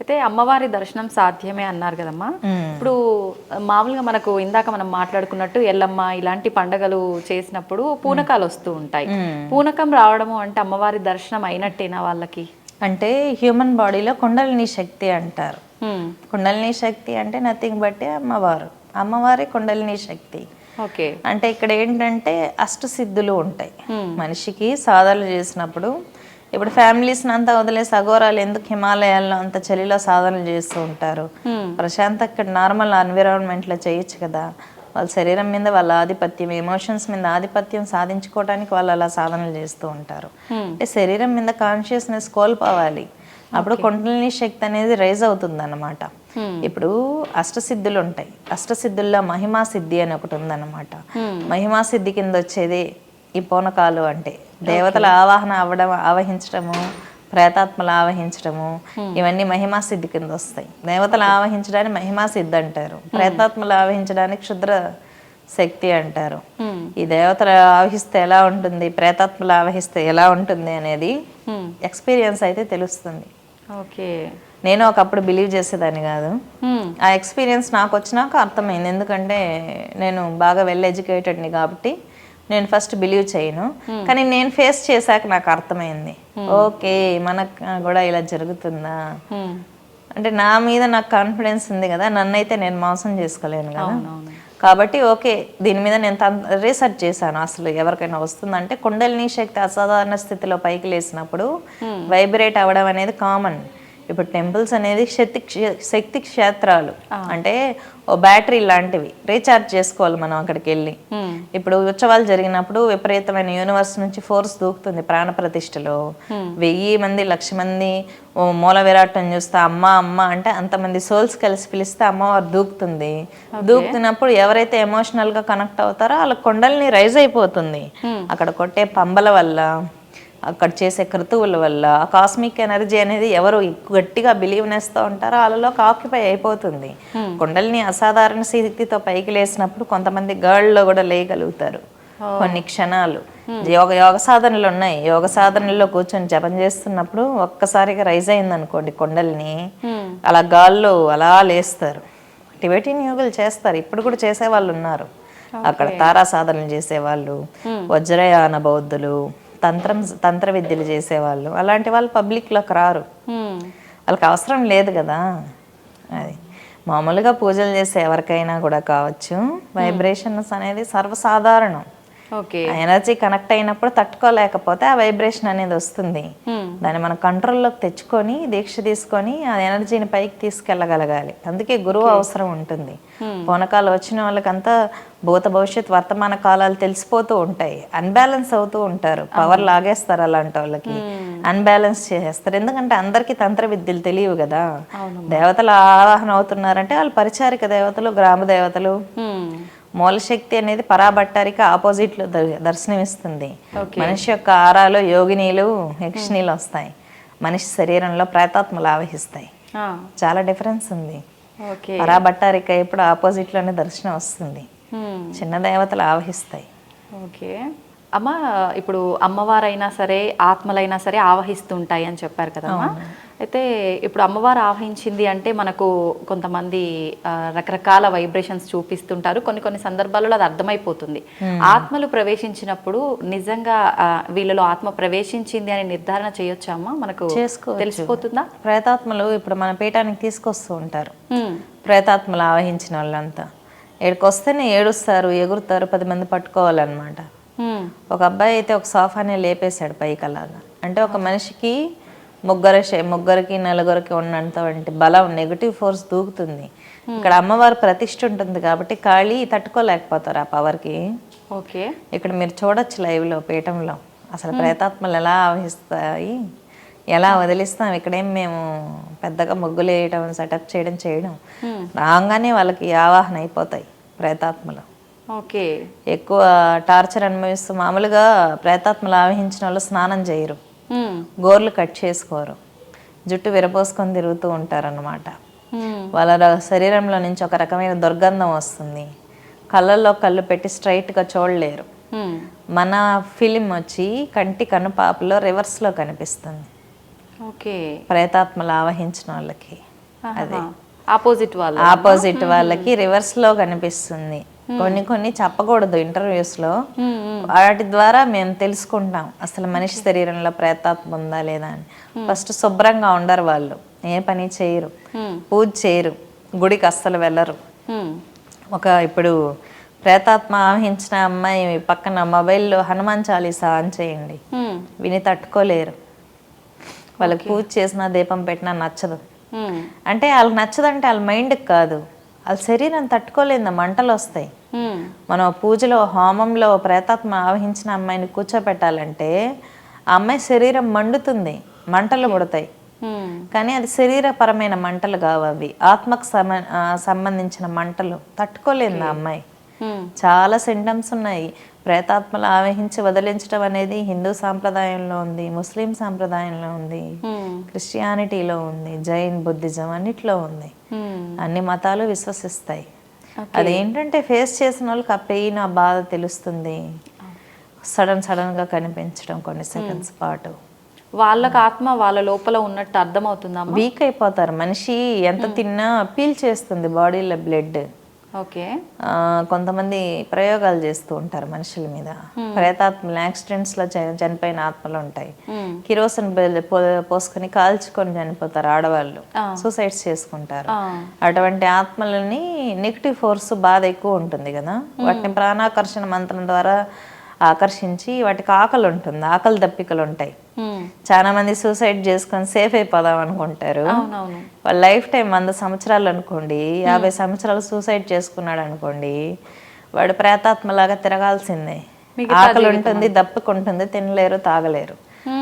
అయితే అమ్మవారి దర్శనం సాధ్యమే అన్నారు కదమ్మా. ఇప్పుడు మామూలుగా మనకు ఇందాక మనం మాట్లాడుకున్నట్టు ఎల్లమ్మ ఇలాంటి పండగలు చేసినప్పుడు పూనకాలు వస్తూ ఉంటాయి. పూనకం రావడము అంటే అమ్మవారి దర్శనం అయినట్టేనా వాళ్ళకి? అంటే హ్యూమన్ బాడీలో కుండలిని శక్తి అంటారు. కుండలిని శక్తి అంటే నథింగ్ బట్టి అమ్మవారు. అమ్మవారి కుండలిని శక్తి. ఓకే. అంటే ఇక్కడ ఏంటంటే అష్టసిద్ధులు ఉంటాయి. మనిషికి సాధనలు చేసినప్పుడు ఇప్పుడు ఫ్యామిలీస్ అంతా వదిలేసి అఘోరాలు ఎందుకు హిమాలయాల్లో అంత చలిలో సాధనలు చేస్తూ ఉంటారు? ప్రశాంత్ ఇక్కడ నార్మల్ ఎన్విరాన్మెంట్లో చేయొచ్చు కదా? వాళ్ళ శరీరం మీద వాళ్ళ ఆధిపత్యం ఎమోషన్స్ మీద ఆధిపత్యం సాధించుకోవడానికి వాళ్ళు అలా సాధనలు చేస్తూ ఉంటారు. అంటే శరీరం మీద కాన్షియస్నెస్ కోల్పోవాలి. అప్పుడు కుండలిని శక్తి అనేది రైజ్ అవుతుంది అనమాట ఇప్పుడు అష్టసిద్ధులు ఉంటాయి. అష్టసిద్ధుల్లో మహిమా సిద్ధి అని ఒకటి ఉందన్నమాట. మహిమా సిద్ధి కింద వచ్చేది ఈ పూనకాలు అంటే దేవతల ఆవాహన అవ్వడం ఆవహించడము ప్రేతాత్మలు ఆవహించడము ఇవన్నీ మహిమా సిద్ధి కింద వస్తాయి. దేవతలు ఆవహించడానికి మహిమా సిద్ధి అంటారు. ప్రేతాత్మలు ఆవహించడానికి క్షుద్ర శక్తి అంటారు. ఈ దేవతలు ఆవహిస్తే ఎలా ఉంటుంది ప్రేతాత్మలు ఆవహిస్తే ఎలా ఉంటుంది అనేది ఎక్స్పీరియన్స్ అయితే తెలుస్తుంది. ఓకే. నేను ఒకప్పుడు బిలీవ్ చేసేదాన్ని కాదు. ఆ ఎక్స్పీరియన్స్ నాకు వచ్చినాక అర్థమైంది. ఎందుకంటే నేను బాగా వెల్ ఎడ్యుకేటెడ్ని కాబట్టి నేను ఫస్ట్ బిలీవ్ చేయను. కానీ నేను ఫేస్ చేశాక నాకు అర్థమైంది. ఓకే మనకు కూడా ఇలా జరుగుతుందా? హ్మ్. అంటే నా మీద నాకు కాన్ఫిడెన్స్ ఉంది కదా నన్నైతే నేను మోసం చేసుకోలేను కదా. కాబట్టి ఓకే దీని మీద నేను రీసెర్చ్ చేశాను అసలు ఎవరికైనా వస్తుందంటే కుండలిని శక్తి అసాధారణ స్థితిలో పైకి లేసినప్పుడు వైబ్రేట్ అవ్వడం అనేది కామన్ ఇప్పుడు టెంపుల్స్ అనేది శక్తి శక్తి క్షేత్రాలు. అంటే ఓ బ్యాటరీ లాంటివి. రీఛార్జ్ చేసుకోవాలి మనం అక్కడికి వెళ్ళి. ఇప్పుడు ఉత్సవాలు జరిగినప్పుడు విపరీతమైన యూనివర్స్ నుంచి ఫోర్స్ దూకుతుంది ప్రాణ ప్రతిష్టలో. వెయ్యి మంది లక్ష మంది ఓ మూల విరాటం చూస్తే అమ్మ అమ్మ అంటే అంతమంది సోల్స్ కలిసి పిలిస్తే అమ్మవారు దూకుతుంది. దూకుతున్నప్పుడు ఎవరైతే ఎమోషనల్గా కనెక్ట్ అవుతారో వాళ్ళ కొండల్ని రైజ్ అయిపోతుంది. అక్కడ కొట్టే పంబల వల్ల అక్కడ చేసే క్రతువుల వల్ల ఆ కాస్మిక్ ఎనర్జీ అనేది ఎవరు గట్టిగా బిలీవ్నెస్తో ఉంటారో వాళ్ళలో ఆక్యుపై అయిపోతుంది. కుండలిని అసాధారణ స్థితితో పైకి లేసినప్పుడు కొంతమంది గర్ల్లో కూడా లేయగలుగుతారు. కొన్ని క్షణాలు. యోగ యోగ సాధనలు ఉన్నాయి. యోగ సాధనల్లో కూర్చొని జపం చేస్తున్నప్పుడు ఒక్కసారిగా రైజ్ అయింది అనుకోండి కొండల్ని అలా గాల్లో అలా లేస్తారు. టిబెటిన్ యోగులు చేస్తారు. ఇప్పుడు కూడా చేసే వాళ్ళు ఉన్నారు. అక్కడ తారా సాధనలు చేసేవాళ్ళు. వజ్రయాన బౌద్ధులు తంత్రం తంత్ర విద్యలు చేసేవాళ్ళు. అలాంటి వాళ్ళు పబ్లిక్లోకి రారు. వాళ్ళకి అవసరం లేదు కదా. అది. మామూలుగా పూజలు చేసే ఎవరికైనా కూడా కావచ్చు. వైబ్రేషన్స్ అనేది సర్వసాధారణం. ఎనర్జీ కనెక్ట్ అయినప్పుడు తట్టుకోలేకపోతే ఆ వైబ్రేషన్ అనేది వస్తుంది. దాన్ని మనం కంట్రోల్లోకి తెచ్చుకొని దీక్ష తీసుకొని ఆ ఎనర్జీని పైకి తీసుకెళ్ళగలగాలి. అందుకే గురువు అవసరం ఉంటుంది. పూనకాలు వచ్చిన వాళ్ళకంతా భూత భవిష్యత్ వర్తమాన కాలాలు తెలిసిపోతూ ఉంటాయి. అన్బ్యాలెన్స్ అవుతూ ఉంటారు. పవర్ లాగేస్తారు అలాంటి వాళ్ళకి. అన్బ్యాలెన్స్ చేసేస్తారు. ఎందుకంటే అందరికీ తంత్ర విద్యలు తెలియవు కదా. దేవతలు ఆవాహన అవుతున్నారంటే వాళ్ళు పరిచారిక దేవతలు గ్రామ దేవతలు. మూలశక్తి అనేది పరాబట్టారికి ఆపోజిట్లో దర్- దర్శనమిస్తుంది. మనిషి యొక్క ఆరాలో యోగినీలు యక్షిణీలు వస్తాయి. మనిషి శరీరంలో ప్రేతాత్మలు ఆవహిస్తాయి. చాలా డిఫరెన్స్ ఉంది. పరాబట్టారిక ఎప్పుడు ఆపోజిట్లోనే దర్శనం వస్తుంది. చిన్న దేవతలు ఆవహిస్తాయి. ఓకే. అమ్మ ఇప్పుడు అమ్మవారైనా సరే ఆత్మలైనా సరే ఆవహిస్తుంటాయి అని చెప్పారు కదమ్మా అయితే ఇప్పుడు అమ్మవారు ఆవహించింది అంటే మనకు కొంతమంది రకరకాల వైబ్రేషన్స్ చూపిస్తుంటారు. కొన్ని కొన్ని సందర్భాలలో అది అర్థమైపోతుంది. ఆత్మలు ప్రవేశించినప్పుడు నిజంగా వీళ్ళలో ఆత్మ ప్రవేశించింది అని నిర్ధారణ చేయొచ్చా అమ్మా? మనకు. తెలిసిపోతుందా? ప్రేతాత్మలు ఇప్పుడు మన పీఠానికి తీసుకొస్తూ ఉంటారు. ప్రేతాత్మలు ఆవహించిన వాళ్ళంతా. ఏడుకు వస్తేనే ఏడుస్తారు ఎగురుతారు పది మంది పట్టుకోవాలన్నమాట. ఒక అబ్బాయి అయితే ఒక సోఫానే లేపేశాడు పైకి అలాగా అంటే ఒక మనిషికి ముగ్గురు ముగ్గురికి నలుగురికి ఉన్నంత బలం నెగటివ్ ఫోర్స్ దూకుతుంది. ఇక్కడ అమ్మవారు ప్రతిష్ఠ ఉంటుంది కాబట్టి ఖాళీ తట్టుకోలేకపోతారు ఆ పవర్కి ఓకే. ఇక్కడ మీరు చూడొచ్చు లైవ్లో పీఠంలో. అసలు ప్రేతాత్మలు ఎలా ఆవహిస్తాయి? ఎలా వదిలిస్తాం? ఇక్కడేం మేము పెద్దగా ముగ్గులు వేయడం సెటప్ చేయడం చేయడం. రాగానే వాళ్ళకి ఆవాహన అయిపోతాయి ప్రేతాత్మలు. ఓకే. ఎక్కువ టార్చర్ అనుభవిస్తూ మామూలుగా ప్రేతాత్మలు ఆవహించిన వాళ్ళు స్నానం చేయరు. గోర్లు కట్ చేసుకోరు. జుట్టు విరపోసుకొని తిరుగుతూ ఉంటారన్నమాట. వాళ్ళ శరీరంలో నుంచి ఒక రకమైన దుర్గంధం వస్తుంది. కళ్ళల్లో కళ్ళు పెట్టి స్ట్రైట్గా చూడలేరు. మన ఫిలిం వచ్చి కంటి కనుపాపలో రివర్స్లో కనిపిస్తుంది. ఓకే. ప్రేతాత్మలు ఆవహించిన వాళ్ళకి. అదే. ఆపోజిట్ వాళ్ళు ఆపోజిట్ వాళ్ళకి రివర్స్లో కనిపిస్తుంది. కొన్ని కొన్ని చెప్పకూడదు ఇంటర్వ్యూస్లో. వాటి ద్వారా మేము తెలుసుకుంటాం అసలు మనిషి శరీరంలో ప్రేతాత్మ ఉందా లేదా అని. ఫస్ట్ శుభ్రంగా ఉండరు వాళ్ళు. ఏ పని చేయరు. పూజ చేయరు. గుడికి అస్సలు వెళ్ళరు. Hmm. ఒక ఇప్పుడు ప్రేతాత్మ ఆవహించిన అమ్మాయి పక్కన మొబైల్లో హనుమాన్ చాలీసా ఆన్ చేయండి. Hmm. విని తట్టుకోలేరు. వాళ్ళకి పూజ చేసినా దీపం పెట్టినా నచ్చదు. Hmm. అంటే వాళ్ళకి నచ్చదంటే వాళ్ళ మైండ్కి కాదు. వాళ్ళ శరీరం తట్టుకోలేదు మంటలు వస్తాయి. మనం పూజలో హోమంలో ప్రేతాత్మ ఆవహించిన అమ్మాయిని కూర్చోపెట్టాలంటే ఆ అమ్మాయి శరీరం మండుతుంది మంటలు పుడతాయి. కానీ అది శరీరపరమైన మంటలు కావు అవి ఆత్మకు సంబంధించిన మంటలు తట్టుకోలేదు ఆ అమ్మాయి. చాలా సింటమ్స్ ఉన్నాయి ప్రేతాత్మలు ఆవహించి వదిలించడం అనేది హిందూ సాంప్రదాయంలో ఉంది ముస్లిం సాంప్రదాయంలో ఉంది. క్రిస్టియానిటీలో ఉంది జైన్ బుద్ధిజం అన్నిట్లో ఉంది. అన్ని మతాలు విశ్వసిస్తాయి. అదేంటంటే ఫేస్ చేసిన వాళ్ళకి ఆ పెయిన్ ఆ బాధ తెలుస్తుంది. సడన్ సడన్గా కనిపించడం కొన్ని సెకండ్స్ పాటు. వాళ్ళకి ఆత్మ వాళ్ళ లోపల ఉన్నట్టు అర్థమవుతుందమ్మా. వీక్ అయిపోతారు. మనిషి ఎంత తిన్నా పీల్ చేస్తుంది బాడీలో బ్లడ్. ఓకే. కొంతమంది ప్రయోగాలు చేస్తూ ఉంటారు మనుషుల మీద. ప్రేతాత్మలు యాక్సిడెంట్స్లో చ- చనిపోయిన ఆత్మలు ఉంటాయి. కిరోసిన్ పోసుకొని కాల్చుకొని చనిపోతారు ఆడవాళ్ళు. సూసైడ్స్ చేసుకుంటారు. అటువంటి ఆత్మలని నెగిటివ్ ఫోర్స్ బాధ ఎక్కువ ఉంటుంది కదా. వాటిని ప్రాణాకర్షణ మంత్రం ద్వారా ఆకర్షించి వాటికి ఆకలి ఉంటుంది ఆకలి దప్పికలు ఉంటాయి. చాలా మంది సూసైడ్ చేసుకొని సేఫ్ అయిపోదాం అనుకుంటారు. వాళ్ళ లైఫ్ టైం వంద సంవత్సరాలు అనుకోండి యాభై సంవత్సరాలు సూసైడ్ చేసుకున్నాడు అనుకోండి వాడు ప్రేతాత్మలాగా తిరగాల్సిందే. ఆకలి ఉంటుంది దప్పుకుంటుంది తినలేరు తాగలేరు.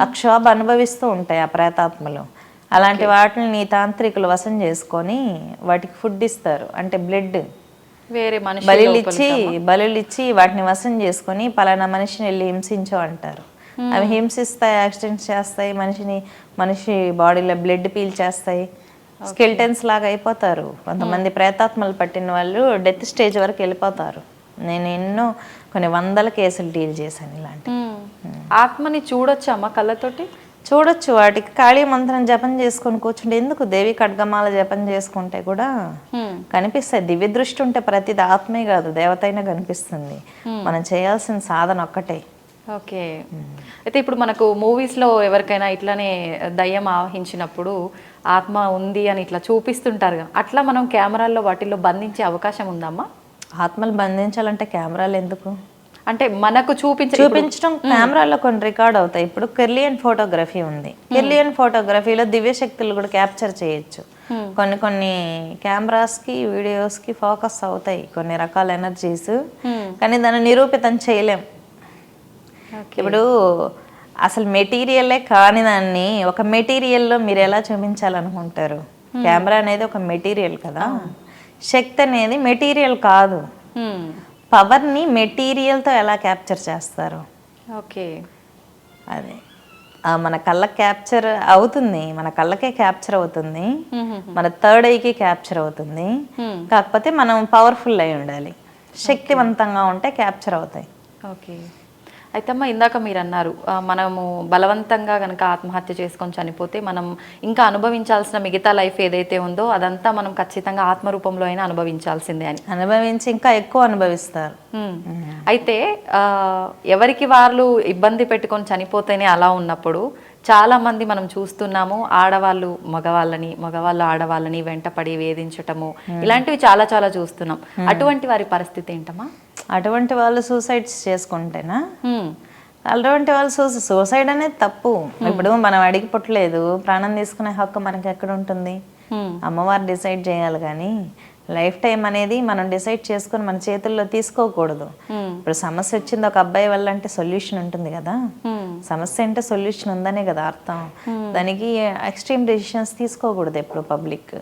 ఆ క్షోభ అనుభవిస్తూ ఉంటాయి ఆ ప్రేతాత్మలు. అలాంటి వాటిని తాంత్రికులు వశం చేసుకొని వాటికి ఫుడ్ ఇస్తారు. అంటే బ్లడ్ వేరే మనిషి బలులు ఇచ్చి బలులు ఇచ్చి వాటిని వశం చేసుకొని పలానా మనిషిని వెళ్ళి హింసించు అంటారు. అవి హింసిస్తాయి యాక్సిడెంట్స్ చేస్తాయి మనిషిని మనిషి బాడీలో బ్లడ్ పీల్చేస్తాయి స్కెల్టన్స్ లాగా అయిపోతారు. కొంతమంది ప్రేతాత్మలు పట్టిన వాళ్ళు డెత్ స్టేజ్ వరకు వెళ్ళిపోతారు. నేను ఎన్నో కొన్ని వందల కేసులు డీల్ చేశాను ఇలాంటి. ఆత్మని చూడొచ్చమ్మా కళ్ళతోటి? చూడొచ్చు వాటికి కాళీ మంత్రం జపం చేసుకొని కూర్చుంటే ఎందుకు దేవి ఖడ్గమాల జపం చేసుకుంటే కూడా. కనిపిస్తాయి. దివ్య దృష్టి ఉంటే ప్రతిది ఆత్మే కాదు దేవతైనా కనిపిస్తుంది. మనం చేయాల్సిన సాధన ఒక్కటే. ఓకే. అయితే ఇప్పుడు మనకు మూవీస్లో ఎవరికైనా ఇట్లానే దయ్యం ఆవహించినప్పుడు ఆత్మ ఉంది అని ఇట్లా చూపిస్తుంటారు. అట్లా మనం కెమెరాల్లో వాటిల్లో బంధించే అవకాశం ఉందమ్మా? ఆత్మలు బంధించాలంటే కెమెరాలు ఎందుకు? అంటే మనకు చూపించే చూపించడం కెమెరాలో కొన్ని రికార్డ్ అవుతాయి. ఇప్పుడు కెర్లియన్ ఫోటోగ్రఫీ ఉంది. కెర్లియన్ ఫోటోగ్రఫీలో దివ్య శక్తులు కూడా క్యాప్చర్ చేయొచ్చు. కొన్ని కొన్ని కెమెరాస్కి వీడియోస్కి ఫోకస్ అవుతాయి కొన్ని రకాల ఎనర్జీస్. కానీ దాన్ని నిరూపితం చేయలేం. ఇప్పుడు అసలు మెటీరియలే కాని దాన్ని ఒక మెటీరియల్లో మీరు ఎలా చూపించాలనుకుంటారు? కెమెరా అనేది ఒక మెటీరియల్ కదా. శక్తి అనేది మెటీరియల్ కాదు. పవర్ని మెటీరియల్తో ఎలా క్యాప్చర్ చేస్తారు? ఓకే. అదే. మన కళ్ళ క్యాప్చర్ అవుతుంది. మన కళ్ళకే క్యాప్చర్ అవుతుంది. మన థర్డ్ ఐకి క్యాప్చర్ అవుతుంది. కాకపోతే మనం పవర్ఫుల్ అయి ఉండాలి. శక్తివంతంగా ఉంటే క్యాప్చర్ అవుతాయి. ఓకే. అయితే అమ్మ ఇందాక మీరు అన్నారు మనము బలవంతంగా కనుక ఆత్మహత్య చేసుకొని చనిపోతే మనం ఇంకా అనుభవించాల్సిన మిగతా లైఫ్ ఏదైతే ఉందో అదంతా మనం ఖచ్చితంగా ఆత్మరూపంలో అయినా అనుభవించాల్సిందే అని. అనుభవించి ఇంకా ఎక్కువ అనుభవిస్తారు. అయితే ఆ, ఎవరికి వాళ్ళు ఇబ్బంది పెట్టుకొని చనిపోతేనే అలా ఉన్నప్పుడు చాలా మంది మనం చూస్తున్నాము ఆడవాళ్ళు మగవాళ్ళని మగవాళ్ళు ఆడవాళ్ళని వెంటపడి వేధించటము ఇలాంటివి చాలా చాలా చూస్తున్నాం. అటువంటి వారి పరిస్థితి ఏంటమ్మా? అటువంటి వాళ్ళు సూసైడ్స్ చేసుకుంటేనా. అటువంటి వాళ్ళు సూ సూసైడ్ అనేది తప్పు. ఇప్పుడు మనం అడిగి పుట్టలేదు. ప్రాణం తీసుకునే హక్కు మనకి ఎక్కడ ఉంటుంది? మ్మ్. అమ్మవారు డిసైడ్ చేయాలి కానీ లైఫ్ టైం అనేది మనం డిసైడ్ చేసుకొని మన చేతుల్లో తీసుకోకూడదు. ఇప్పుడు సమస్య వచ్చింది ఒక అబ్బాయి వల్ల అంటే సొల్యూషన్ ఉంటుంది కదా. సమస్య అంటే సొల్యూషన్ ఉందనే కదా అర్థం. దానికి ఎక్స్ట్రీమ్ డెసిషన్స్ తీసుకోకూడదు ఎప్పుడు పబ్లిక్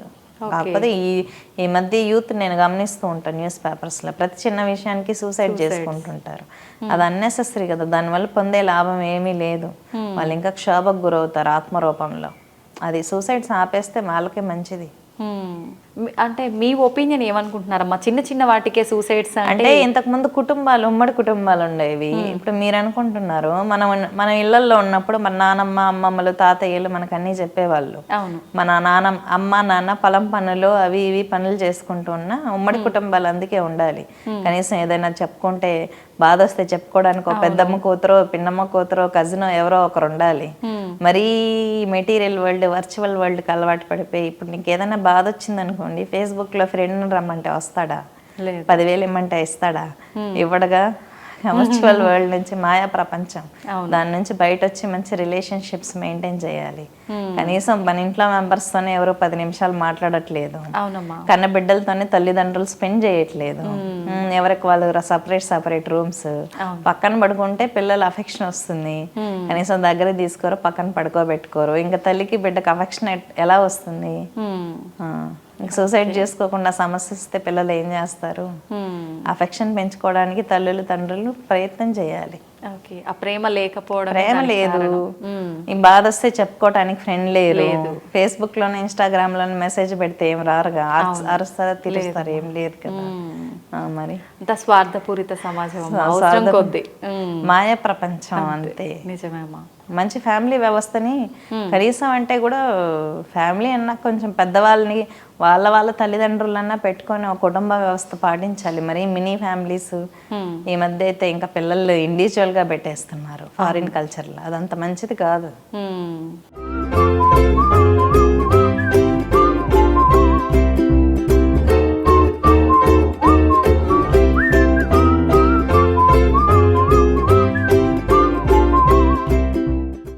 కాకపోతే ఈ ఈ మధ్య యూత్ నేను గమనిస్తూ ఉంటాను న్యూస్ పేపర్స్లో. ప్రతి చిన్న విషయానికి సూసైడ్ చేసుకుంటుంటారు. అది అన్నెసెసరీ కదా. దానివల్ల పొందే లాభం ఏమీ లేదు. వాళ్ళు ఇంకా క్షోభకు గురవుతారు ఆత్మరూపంలో. అది సూసైడ్స్ ఆపేస్తే వాళ్ళకే మంచిది. అంటే మీ ఒపీనియన్ ఏమనుకుంటున్నారమ్మా? చిన్న చిన్న వాటికే సూసైడ్స్ అంటే అంటే ఇంతకు ముందు కుటుంబాలు ఉమ్మడి కుటుంబాలు ఉండేవి. ఇప్పుడు మీరు అనుకుంటున్నారు మనం మన ఇళ్ళలో ఉన్నప్పుడు మన నానమ్మ అమ్మమ్మలు తాతయ్యలు మనకు అన్నీ చెప్పేవాళ్ళు. అవును. మన నాన్న అమ్మ నాన్న పొలం పనులు అవి ఇవి పనులు చేసుకుంటూ ఉన్న ఉమ్మడి కుటుంబాలు అందుకే ఉండాలి. కనీసం ఏదైనా చెప్పుకుంటే బాధ వస్తే చెప్పుకోవడానికి ఒక పెద్దమ్మ కూతురో పిన్నమ్మ కూతురో కజినో ఎవరో ఒకరు ఉండాలి. మరీ మెటీరియల్ వరల్డ్ వర్చువల్ వరల్డ్కి అలవాటు పడిపోయి ఇప్పుడు నీకు ఏదైనా బాధ వచ్చింది అనుకోండి ఫేస్బుక్లో ఫ్రెండ్ రమ్మంటే వస్తాడా? పదివేలు ఇమ్మంటే ఇస్తాడా? ఇవ్వడగా? వర్చువల్ వరల్డ్ నుంచి మాయా ప్రపంచం. దాని నుంచి బయట వచ్చి మంచి రిలేషన్షిప్స్ మెయింటైన్ చేయాలి. కనీసం మన ఇంట్లో members తోనే ఎవరో పది నిమిషాలు మాట్లాడట్లేదు. కన్న బిడ్డలతోనే తల్లిదండ్రులు స్పెండ్ చేయట్లేదు. ఎవరికి వాళ్ళు సపరేట్ సపరేట్ రూమ్స్ పక్కన పడుకుంటే పిల్లల అఫెక్షన్ వస్తుంది. కనీసం దగ్గర తీసుకోరు పక్కన పడుకోబెట్టుకోరు. ఇంకా తల్లికి బిడ్డకి అఫెక్షన్ ఎలా వస్తుంది? సూసైడ్ చేసుకోకుండా సమస్య వస్తే పిల్లలు ఏం చేస్తారు. అఫెక్షన్ పెంచుకోవడానికి తల్లులు తండ్రులు ప్రయత్నం చేయాలి. ఓకే ఆ ప్రేమ లేకపోవడం ప్రేమ లేదు. ఈ బాధ వస్తే చెప్పుకోవటానికి ఫ్రెండ్ లేరు. ఫేస్బుక్లోనే ఇన్స్టాగ్రామ్లోనే మెసేజ్ పెడితే ఏం రారుగా? అరుస్- అరుస్తారా తిరుస్తారు? ఏం లేదు కదా. ఆ, మరి. అంత స్వార్థపూరిత సమాజం. అవసరం కొద్ది. మాయ ప్రపంచం అంతే. నిజమే అమ్మా. మంచి ఫ్యామిలీ వ్యవస్థని కనీసం అంటే కూడా ఫ్యామిలీ అన్నా కొంచెం పెద్దవాళ్ళని వాళ్ళ వాళ్ళ తల్లిదండ్రులన్నా పెట్టుకొని ఒక కుటుంబ వ్యవస్థ పాటించాలి. మరి మినీ ఫ్యామిలీస్ ఈ మధ్య అయితే ఇంకా పిల్లలు ఇండివిజువల్గా పెట్టేస్తున్నారు. ఫారిన్ కల్చర్లో అదంత మంచిది కాదు.